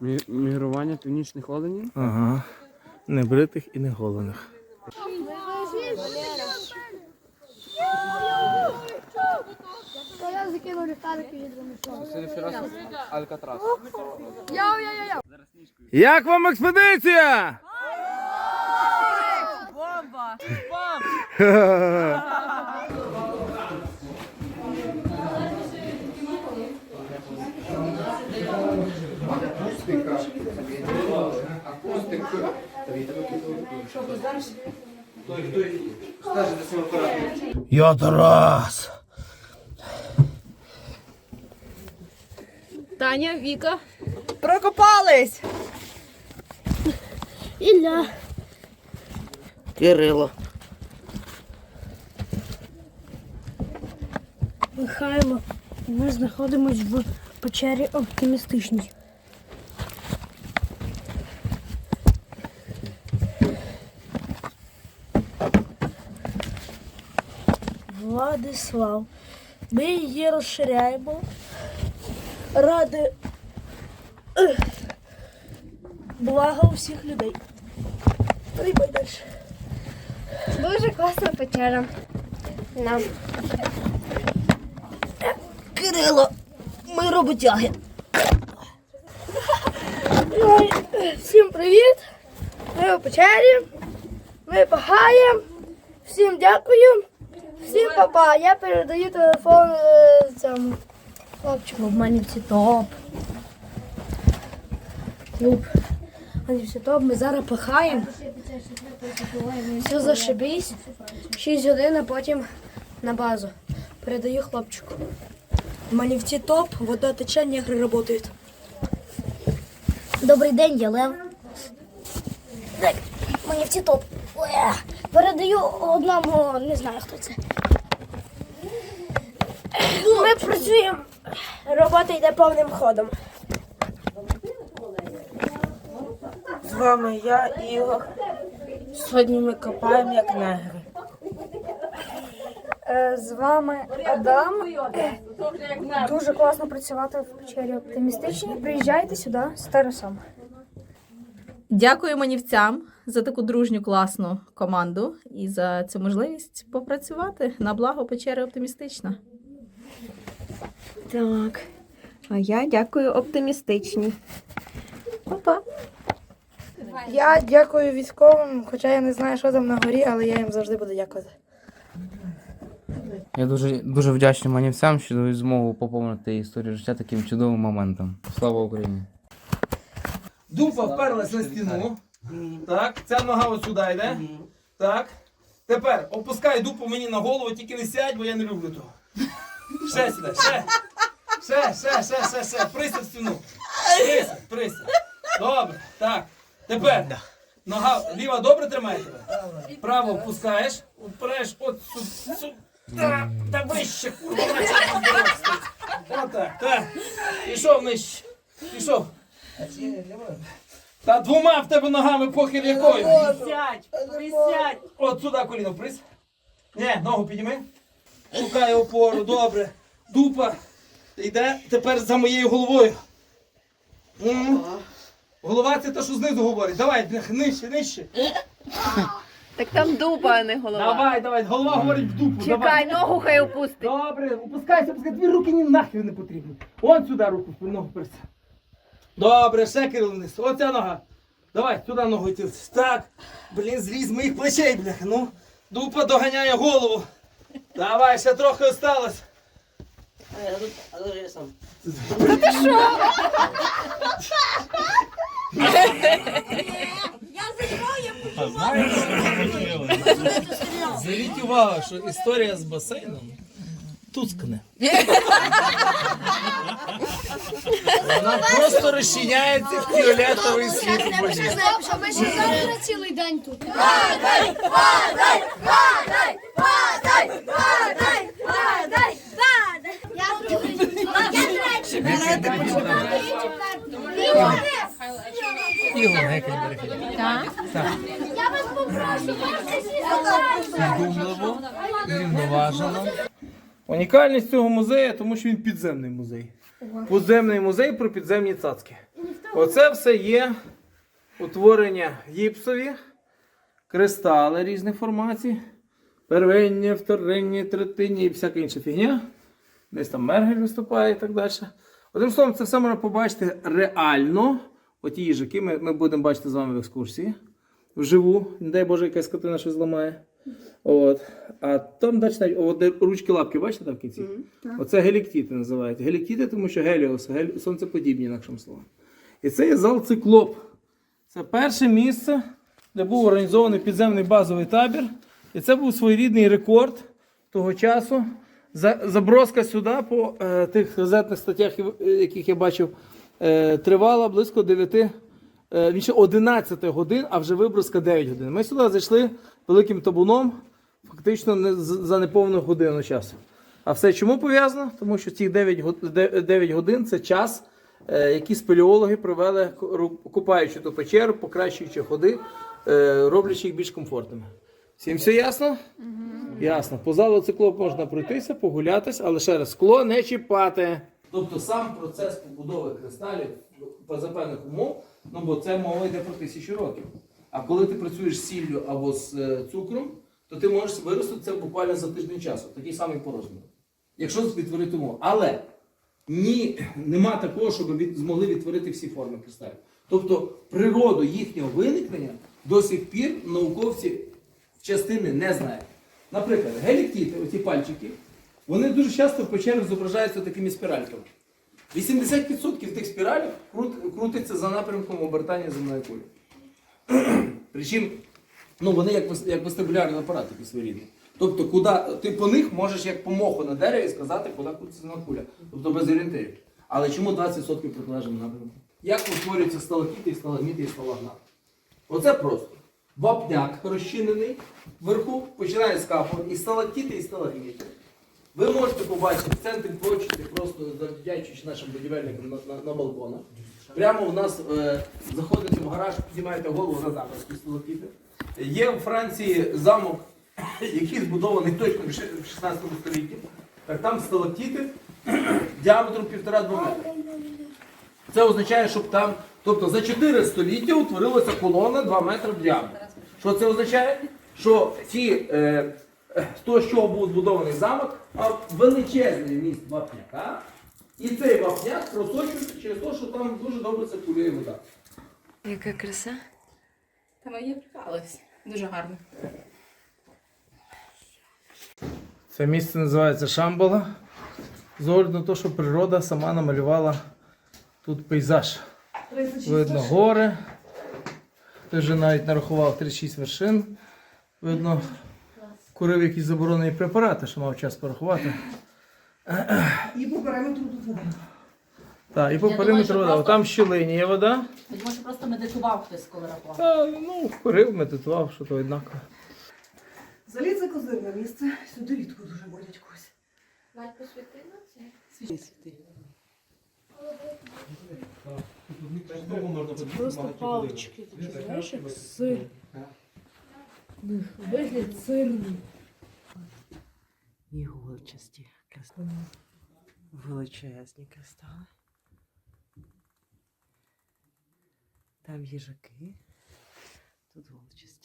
Мі- Мігрування північних оленів? Ага. Небритих і неголених. Та я закинув ліхтарик і їду Алькатрас. Як вам експедиція? Бомба! Я Тарас. Таня, Віка. Прокопались! Ілля. Кирило. Михайло. Ми знаходимось в печері оптимістичній. Владислав. Ми її розширяємо. Ради блага усіх людей. Приймай далі. Дуже класна печера. Нам. Кирило, ми роботяги. Всім привіт! Ми в печері. Ми пахаємо. Всім дякую. Всім папа. Я передаю телефон е, цьому хлопчику. В мене всі топ. Клуб. В мене топ. Ми зараз пахаємо. Все зашибись. 6 годин, а потім на базу. Передаю хлопчику. Манівці топ, вода тече, негри працюють. Добрий день, я Лев. Манівці топ. Передаю одному, не знаю хто це. Ми працюємо. Робота йде повним ходом. З вами я, Ігор. Сьогодні ми копаємо як негри. Е, З вами Адам. Дуже класно працювати в печері оптимістичній. Приїжджайте сюди з Тарасом. Дякую манівцям за таку дружню класну команду і за цю можливість попрацювати на благо печери оптимістична. Так. А я дякую оптимістичній. Па-па. Я дякую військовим, хоча я не знаю, що там на горі, але я їм завжди буду дякувати. Я дуже, дуже вдячний манівцям, що дають змогу поповнити історію життя таким чудовим моментом. Слава Україні! Дупа вперлась на стіну. Так, ця нога ось сюди йде. Так. Тепер опускай дупу мені на голову, тільки не сядь, бо я не люблю того. Ще сюди, ще. Ще, ще, ще, ще, ще. Присядь в стіну. Присядь, присядь. Добре, так. Тепер. Нога ліва добре тримає тебе? Право опускаєш, упреш от сюди. сюди. Та, та вище, курва, Отак, так. Пішов нижче. Пішов. Та двома в тебе ногами похер якою. Присядь! Присядь! От сюди коліно впрись. Ні, ногу підніми. Шукай опору, добре. Дупа. Йде тепер за моєю головою. М. Голова це те, що знизу говорить. Давай, нижче, нижче. Так там дуба, а не голова. Давай, давай. Голова говорить в дупу. давай. Чекай, ногу хай опустить. Добре, опускайся, опускай. Дві руки ні нахер не потрібні. От сюди руку, ногу перся. Добре, ще Кирил вниз. Оця нога. Давай, сюди ногу йти. Так. Блін, зліз моїх плечей, бляха. Ну, дупа доганяє голову. Давай, ще трохи осталось. Зверніть увагу, що історія з басейном тускне. Вона просто розчиняється в фіолетовий світ. Щоб ми ще завтра цілий день тут. Ігор Гекель Берефіль. Я вас попрошу, можете сісти. Думливо, рівноважено. Унікальність цього музею, тому що він підземний музей. Подземний музей про підземні цацки. Оце все є утворення гіпсові, кристали різних формацій, первинні, вторинні, третинні і всяка інша фігня. Десь там мергель виступає і так далі. Одним словом, це все можна побачити реально. Оті їжаки ми, ми будемо бачити з вами в екскурсії. Вживу, не дай Боже, якась скотина щось зламає. От. А там навіть, ручки лапки, бачите там в кінці? Оце геліктіти називають. Геліктіти, тому що геліос, гелі... сонцеподібні, інакшим словом. І це є зал циклоп. Це перше місце, де був організований підземний базовий табір. І це був своєрідний рекорд того часу. За- Заброска сюди по е, тих газетних статтях, е, яких я бачив, е, тривала близько 9, е, більше 11 годин, а вже виброска 9 годин. Ми сюди зайшли великим табуном, фактично не, за неповну годину часу. А все чому пов'язано? Тому що ці 9, 9 годин це час, е, який спелеологи провели, купаючи ту печеру, покращуючи ходи, е, роблячи їх більш комфортними. Всім все ясно? Ясно. По залу циклоп можна пройтися, погулятись, але ще раз скло не чіпати. Тобто сам процес побудови кристалів за певних умов, ну бо це мова йде про тисячі років. А коли ти працюєш з сіллю або з е, цукром, то ти можеш виростити це буквально за тиждень часу, такий самий по розміру. Якщо відтворити умов. Але ні, нема такого, щоб від, змогли відтворити всі форми кристалів. Тобто природу їхнього виникнення до сих пір науковці частини не знають. Наприклад, геліктіти, оці пальчики, вони дуже часто в печерах зображаються такими спіральками. 80% тих спіралів крут- крутиться за напрямком обертання земної кулі. Причому ну, вони як, як вестибулярний апарат такий своєрідний. Тобто, куди, ти по них можеш як по моху на дереві сказати, куди крутиться земна куля. Тобто без орієнтирів. Але чому 20% протилежним напрямку? Як утворюються сталактіти, і сталагміти і сталагнати? Оце просто. Вапняк розчинений вверху, починає капу, і сталактіти, і сталагміти. Ви можете побачити в центрі площі, просто завдячуючи нашим будівельникам на, на, на балконах. Прямо у нас е, заходите в гараж, піднімаєте голову на запуск сталактіти. Є у Франції замок, який збудований точно в 16 столітті. Так там сталактіти діаметром 1,5-2 метри. Це означає, щоб там, тобто за 4 століття утворилася колона 2 метри в діаметрі. Що це означає? Що ці, е, з того, з чого був збудований замок, мав величезний міст вапняка, і цей вапняк просочується через те, що там дуже добре циркулює вода. Яка краса. Та ми є прикалувалися. Дуже гарно. Це місце називається Шамбала. З огляду на те, що природа сама намалювала тут пейзаж. Видно гори. Ти вже навіть нарахував 36 вершин. Видно, курив якісь заборонені препарати, що мав час порахувати. І по периметру тут вода. Так, і по Я думаю, периметру вода. просто- Там щілині є вода. Думаю, що просто медитував хтось, коли рахував. Та, ну, курив, медитував, що то однаково. Взагалі це козирне місце. Сюди рідко дуже водять когось. Просто палички такі, знаєш, як сир. Вигляд сирний. Іголчасті кристали. Величезні кристали. Там їжаки. Тут голчасті.